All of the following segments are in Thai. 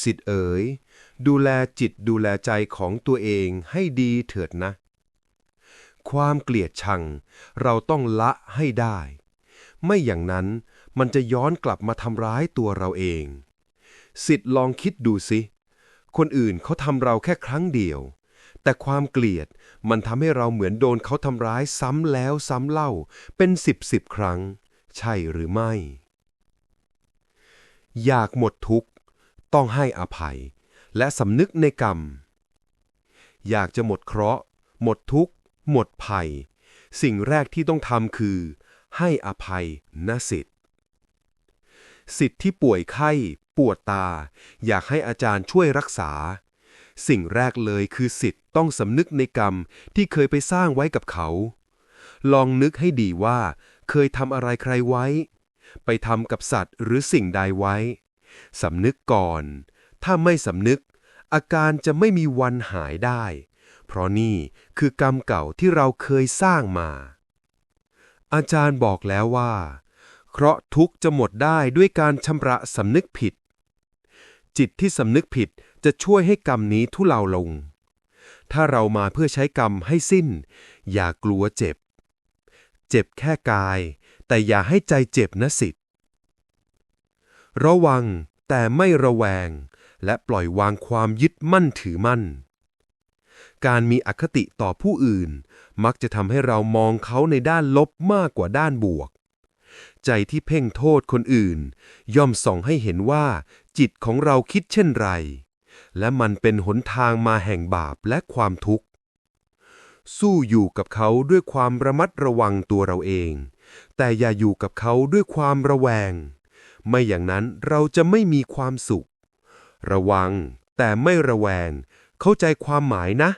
สิทธิ์เอ๋ย ดูแลจิตดูแลใจของตัวเองให้ดีเถิดนะ ความเกลียดชัง เราต้องละให้ได้ ไม่อย่างนั้นมันจะย้อนกลับมาทำร้ายตัวเราเอง สิทธิ์ลองคิดดูสิ คนอื่นเขาทำเราแค่ครั้งเดียว แต่ความเกลียดมันทำให้เราเหมือนโดนเขาทำร้ายซ้ำแล้วซ้ำเล่า เป็นสิบสิบครั้ง ใช่หรือไม่ อยากหมดทุกข์ ต้องให้อภัย และสำนึกในกรรม อยากจะหมดเคราะห์ หมดทุกข์ หมดภัย สิ่งแรกที่ต้องทำคือ ให้อภัยนะสิทธิ์สิทธิ์ที่ป่วยไข้ ปวดตา อยากให้อาจารย์ช่วยรักษา สิ่งแรกเลยคือสิทธิ์ต้องสำนึกในกรรมที่เคยไปสร้างไว้กับเขา ลองนึกให้ดีว่า เคยทำอะไรใครไว้ ไปทำกับสัตว์หรือสิ่งใดไว้ สำนึกก่อน ถ้าไม่สำนึก อาการจะไม่มีวันหายได้ เพราะนี่คือกรรมเก่าที่เราเคยสร้างมา อาจารย์บอกแล้วว่า เคราะห์ทุกจะหมดได้ด้วยการชำระสำนึกผิด จิตที่สำนึกผิดจะช่วยให้กรรมนี้ทุเลาลง ถ้าเรามาเพื่อใช้กรรมให้สิ้น อย่ากลัวเจ็บ เจ็บแค่กาย แต่อย่าให้ใจเจ็บนะสิทธิ ระวังแต่ไม่ระแวง และปล่อยวางความยึดมั่นถือมั่น การมีอคติต่อผู้อื่น มักจะทำให้เรามองเขาในด้านลบมากกว่าด้านบวก ใจที่เพ่งโทษคนอื่น ย่อมส่องให้เห็นว่า จิตของเราคิดเช่นไร และมันเป็นหนทางมาแห่งบาปและความทุกข์ สู้อยู่กับเขาด้วยความระมัดระวังตัวเราเอง แต่อย่าอยู่กับเขาด้วยความระแวง ไม่อย่างนั้นเราจะไม่มีความสุข ระวัง แต่ไม่ระแวง เข้าใจความหมายนะ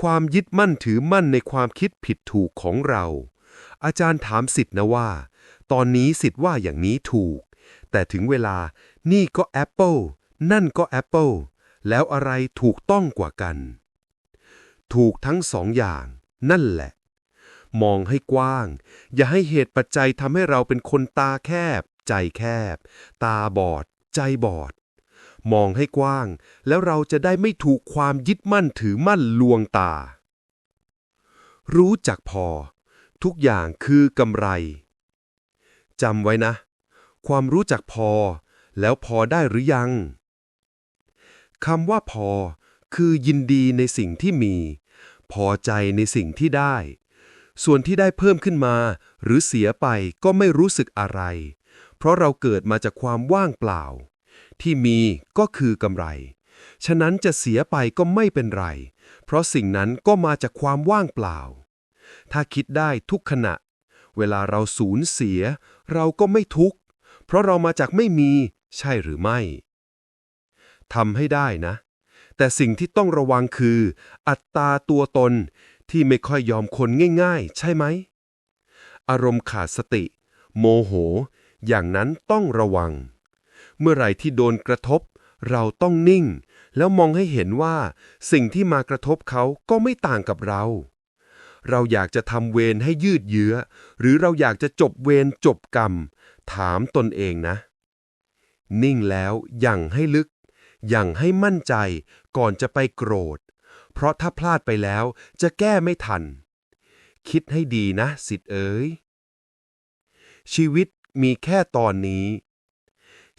ความยึดมั่นถือมั่นในความคิดผิดถูกของเรา อาจารย์ถามสิทธิ์นะว่า ตอนนี้สิทธิ์ว่าอย่างนี้ถูก แต่ถึงเวลานี่ก็แอปเปิลนั่นก็แอปเปิลแล้วอะไรถูกต้องกว่ากัน ถูกทั้งสองอย่าง นั่นแหละ มองให้กว้าง อย่าให้เหตุปัจจัยทำให้เราเป็นคนตาแคบ ใจแคบ ตาบอด ใจบอด มองให้กว้าง แล้วเราจะได้ไม่ถูกความยึดมั่นถือมั่นลวงตา รู้จักพอ ทุกอย่างคือกำไรจำไว้นะ ความรู้จักพอ แล้วพอได้หรือยังคำว่าพอ คือยินดีในสิ่งที่มี พอใจในสิ่งที่ได้ ส่วนที่ได้เพิ่มขึ้นมา หรือเสียไปก็ไม่รู้สึกอะไร เพราะเราเกิดมาจากความว่างเปล่า ที่มีก็คือกำไร ฉะนั้นจะเสียไปก็ไม่เป็นไร เพราะสิ่งนั้นก็มาจากความว่างเปล่า ถ้าคิดได้ทุกขณะ เวลาเราสูญเสีย เราก็ไม่ทุกข์ เพราะเรามาจากไม่มีใช่หรือไม่ทำให้ได้นะ แต่สิ่งที่ต้องระวังคือ อัตตาตัวตนที่ไม่ค่อยยอมคนง่าย ๆ ใช่ไหม อารมณ์ขาดสติ โมโห อย่างนั้นต้องระวัง เมื่อไหร่ที่โดนกระทบ เราต้องนิ่ง แล้วมองให้เห็นว่า สิ่งที่มากระทบเขาก็ไม่ต่างกับเรา เราอยากจะทำเวรให้ยืดเยื้อ หรือเราอยากจะจบเวรจบกรรม ถามตนเองนะ นิ่งแล้วยังให้ลึก ยังให้มั่นใจก่อนจะไปโกรธ เพราะถ้าพลาดไปแล้วจะแก้ไม่ทัน คิดให้ดีนะ สิทธิ์เอ๋ยชีวิต มีแค่ตอนนี้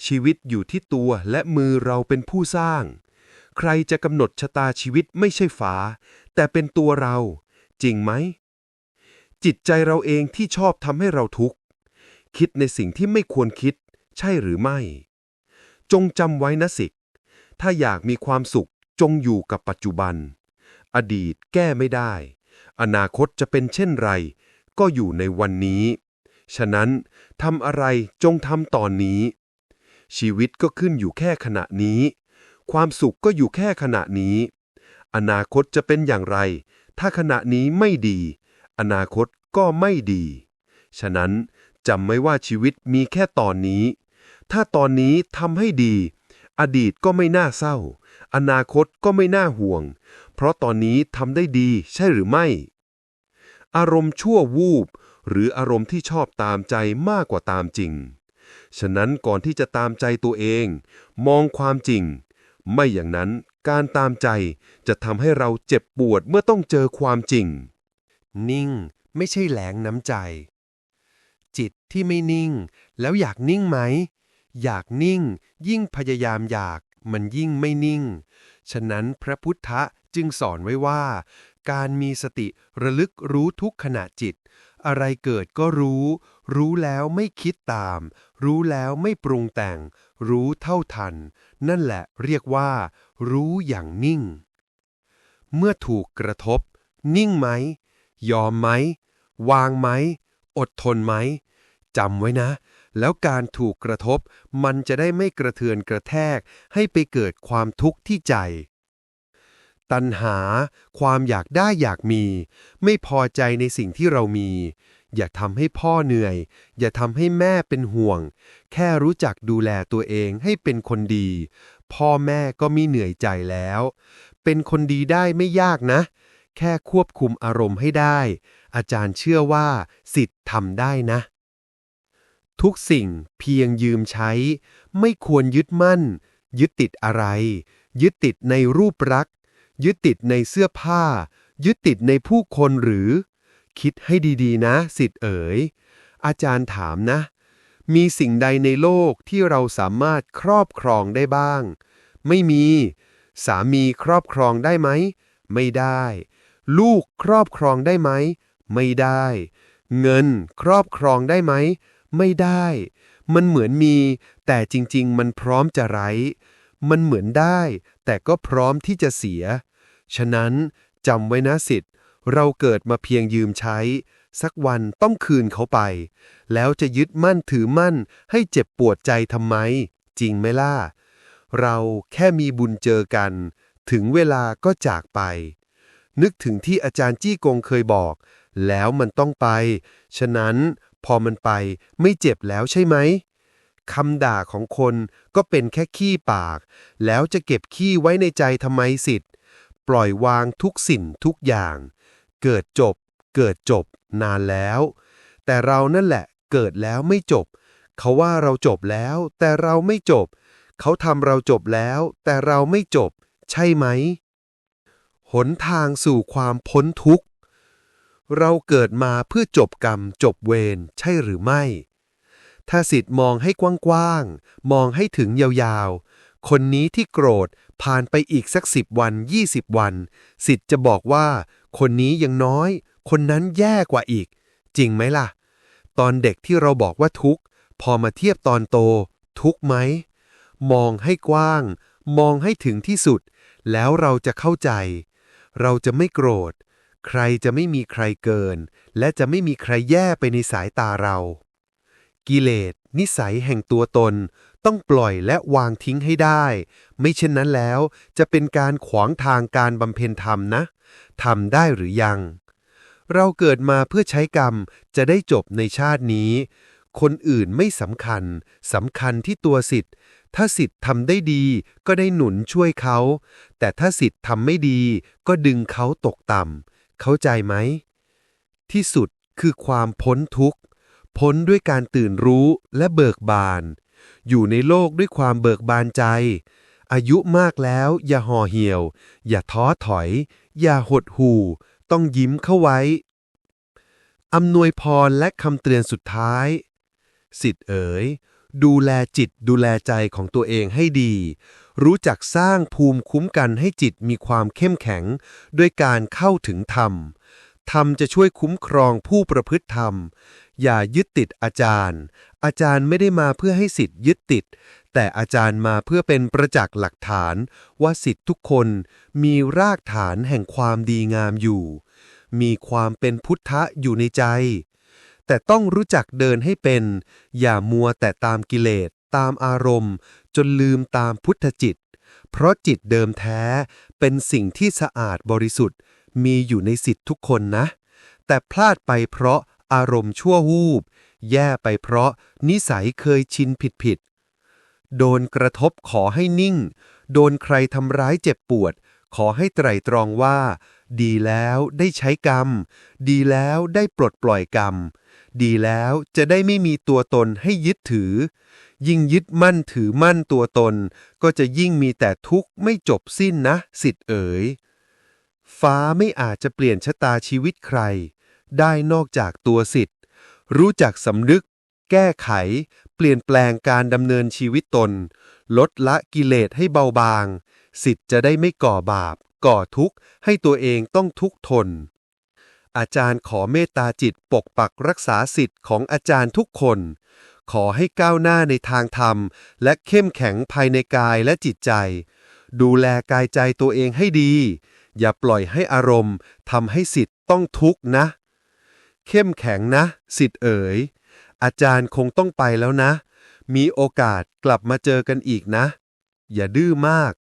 ชีวิตอยู่ที่ตัวและมือเราเป็นผู้สร้าง ใครจะกำหนดชะตาชีวิตไม่ใช่ฟ้าแต่เป็นตัวเรา จริงไหม จิตใจเราเองที่ชอบทำให้เราทุกข์ คิดในสิ่งที่ไม่ควรคิด ใช่หรือไม่ จงจำไว้นะสิก ถ้าอยากมีความสุขจงอยู่กับปัจจุบัน อดีตแก้ไม่ได้ อนาคตจะเป็นเช่นไร ก็อยู่ในวันนี้ ฉะนั้นทำอะไรจงทำตอนนี้ ชีวิตก็ขึ้นอยู่แค่ขณะนี้ ความสุขก็อยู่แค่ขณะนี้ อนาคตจะเป็นอย่างไร ถ้าขณะนี้ไม่ดี อนาคตก็ไม่ดี ฉะนั้นจำไม่ว่าชีวิตมีแค่ตอนนี้ ถ้าตอนนี้ทำให้ดี อดีตก็ไม่น่าเศร้า อนาคตก็ไม่น่าห่วง เพราะตอนนี้ทำได้ดีใช่หรือไม่ อารมณ์ชั่ววูบ หรืออารมณ์ที่ชอบตามใจมากกว่าตามจริง ฉะนั้นก่อนที่จะตามใจตัวเอง มองความจริง ไม่อย่างนั้นการตามใจจะทำให้เราเจ็บปวดเมื่อต้องเจอความจริง นิ่งไม่ใช่แหลงน้ำใจ จิตที่ไม่นิ่ง แล้วอยากนิ่งไหม อยากนิ่ง ยิ่งพยายามอยากมันยิ่งไม่นิ่ง ฉะนั้นพระพุทธะจึงสอนไว้ว่า การมีสติระลึกรู้ทุกขณะจิต อะไรเกิดก็รู้ รู้แล้วไม่คิดตาม รู้แล้วไม่ปรุงแต่ง รู้เท่าทัน นั่นแหละเรียกว่า รู้อย่างนิ่ง เมื่อถูกกระทบ นิ่งไหม ยอมไหม วางไหม อดทนไหมจำไว้นะ แล้วการถูกกระทบ มันจะได้ไม่กระเทือนกระแทก ให้ไปเกิดความทุกข์ที่ใจ ตัณหา ความอยากได้อยากมี ไม่พอใจในสิ่งที่เรามี อย่าทำให้พ่อเหนื่อย อย่าทำให้แม่เป็นห่วง แค่รู้จักดูแลตัวเองให้เป็นคนดี พ่อแม่ก็มีเหนื่อยใจแล้ว เป็นคนดีได้ไม่ยากนะ แค่ควบคุมอารมณ์ให้ได้ อาจารย์เชื่อว่าสิทธิ์ทำได้นะทุกสิ่งเพียงยืมใช้ ไม่ควรยึดมั่น ยึดติดอะไร ยึดติดในรูปรักษ์ ยึดติดในเสื้อผ้า ยึดติดในผู้คนหรือ คิดให้ดีๆ นะสิทธิ์เอ๋ย อาจารย์ถามนะ มีสิ่งใดในโลกที่เราสามารถครอบครองได้บ้าง ไม่มี สามีครอบครองได้ไหม ไม่ได้ ลูกครอบครองได้ไหม ไม่ได้ เงินครอบครองได้ไหม ไม่ได้ มันเหมือนมี แต่จริง ๆ มันพร้อมจะไร้ มันเหมือนได้ แต่ก็พร้อมที่จะเสีย ฉะนั้นจำไว้นะสิทธิ์ เราเกิดมาเพียงยืมใช้ สักวันต้องคืนเขาไป แล้วจะยึดมั่นถือมั่นให้เจ็บปวดใจทำไม จริงไหมล่ะ เราแค่มีบุญเจอกัน ถึงเวลาก็จากไป นึกถึงที่อาจารย์จี้กงเคยบอก แล้วมันต้องไป ฉะนั้นพอมันไปไม่เจ็บแล้วใช่ไหม คำด่าของคนก็เป็นแค่ขี้ปาก แล้วจะเก็บขี้ไว้ในใจทำไมสิทธิ์ ปล่อยวางทุกสิ่งทุกอย่าง เกิดจบ เกิดจบนานแล้ว แต่เรานั่นแหละ เกิดแล้วไม่จบ เขาว่าเราจบแล้ว แต่เราไม่จบ เขาทำเราจบแล้ว แต่เราไม่จบ ใช่ไหม หนทางสู่ความพ้นทุกข์ เราเกิดมาเพื่อจบกรรมจบเวรใช่หรือไม่ ถ้าสิทธิ์มองให้กว้างๆ มองให้ถึงยาวๆ คนนี้ที่โกรธผ่านไปอีกสักสิบวันยี่สิบวัน สิทธิ์จะบอกว่า คนนี้ยังน้อย คนนั้นแย่กว่าอีก จริงไหมล่ะ ตอนเด็กที่เราบอกว่าทุกข์ พอมาเทียบตอนโต ทุกข์ไหม มองให้กว้าง มองให้ถึงที่สุด แล้วเราจะเข้าใจ เราจะไม่โกรธ ใครจะไม่มีใครเกิน และจะไม่มีใครแย่ไปในสายตาเรา กิเลส นิสัยแห่งตัวตน ต้องปล่อยและวางทิ้งให้ได้ ไม่เช่นนั้นแล้วจะเป็นการขวางทางการบำเพ็ญธรรมนะทำได้หรือยัง เราเกิดมาเพื่อใช้กรรมจะได้จบในชาตินี้ คนอื่นไม่สำคัญสำคัญที่ตัวสิทธิ์ ถ้าสิทธิ์ทำได้ดีก็ได้หนุนช่วยเขา แต่ถ้าสิทธิ์ทำไม่ดีก็ดึงเขาตกต่ำเข้าใจไหม ที่สุดคือความพ้นทุกข์ พ้นด้วยการตื่นรู้และเบิกบาน อยู่ในโลกด้วยความเบิกบานใจ อายุมากแล้วอย่าห่อเหี่ยว อย่าท้อถอย อย่าหดหู่ ต้องยิ้มเข้าไว้ อำนวยพรและคำเตือนสุดท้าย สิทธิ์เอ๋ย ดูแลจิตดูแลใจของตัวเองให้ดี รู้จักสร้างภูมิคุ้มกันให้จิตมีความเข้มแข็ง ด้วยการเข้าถึงธรรม ธรรมจะช่วยคุ้มครองผู้ประพฤติธรรม อย่ายึดติดอาจารย์ อาจารย์ไม่ได้มาเพื่อให้สิทธิ์ยึดติด แต่อาจารย์มาเพื่อเป็นประจักษ์หลักฐานว่าสิทธิ์ทุกคนมีรากฐานแห่งความดีงามอยู่ มีความเป็นพุทธะอยู่ในใจ แต่ต้องรู้จักเดินให้เป็น อย่ามัวแต่ตามกิเลสตามอารมณ์ จนลืมตามพุทธจิต เพราะจิตเดิมแท้เป็นสิ่งที่สะอาดบริสุทธิ์ มีอยู่ในสิทธิ์ทุกคนนะ แต่พลาดไปเพราะอารมณ์ชั่ววูบ แย่ไปเพราะนิสัยเคยชินผิดผิดๆ โดนกระทบขอให้นิ่ง โดนใครทำร้ายเจ็บปวด ขอให้ไตรตรองว่า ดีแล้วได้ใช้กรรม ดีแล้วได้ปลดปล่อยกรรม ดีแล้วจะได้ไม่มีตัวตนให้ยึดถือ ยิ่งยึดมั่นถือมั่นตัวตน ก็จะยิ่งมีแต่ทุกข์ไม่จบสิ้นนะ สิทธิ์เอ๋ย ฟ้าไม่อาจจะเปลี่ยนชะตาชีวิตใคร ได้นอกจากตัวสิทธิ์ รู้จักสำนึก แก้ไข เปลี่ยนแปลงการดำเนินชีวิตตน ลดละกิเลสให้เบาบาง สิทธิ์จะได้ไม่ก่อบาป ก่อทุกข์ ให้ตัวเองต้องทุกข์ทน อาจารย์ขอเมตตาจิตปกปักรักษาสิทธิ์ของอาจารย์ทุกคน ขอให้ก้าวหน้าในทางธรรม และเข้มแข็งภายในกายและจิตใจ ดูแลกายใจตัวเองให้ดี อย่าปล่อยให้อารมณ์ทำให้สิทธิ์ต้องทุกข์นะ เข้มแข็งนะ สิทธิ์เอ๋ย อาจารย์คงต้องไปแล้วนะ มีโอกาสกลับมาเจอกันอีกนะ อย่าดื้อมาก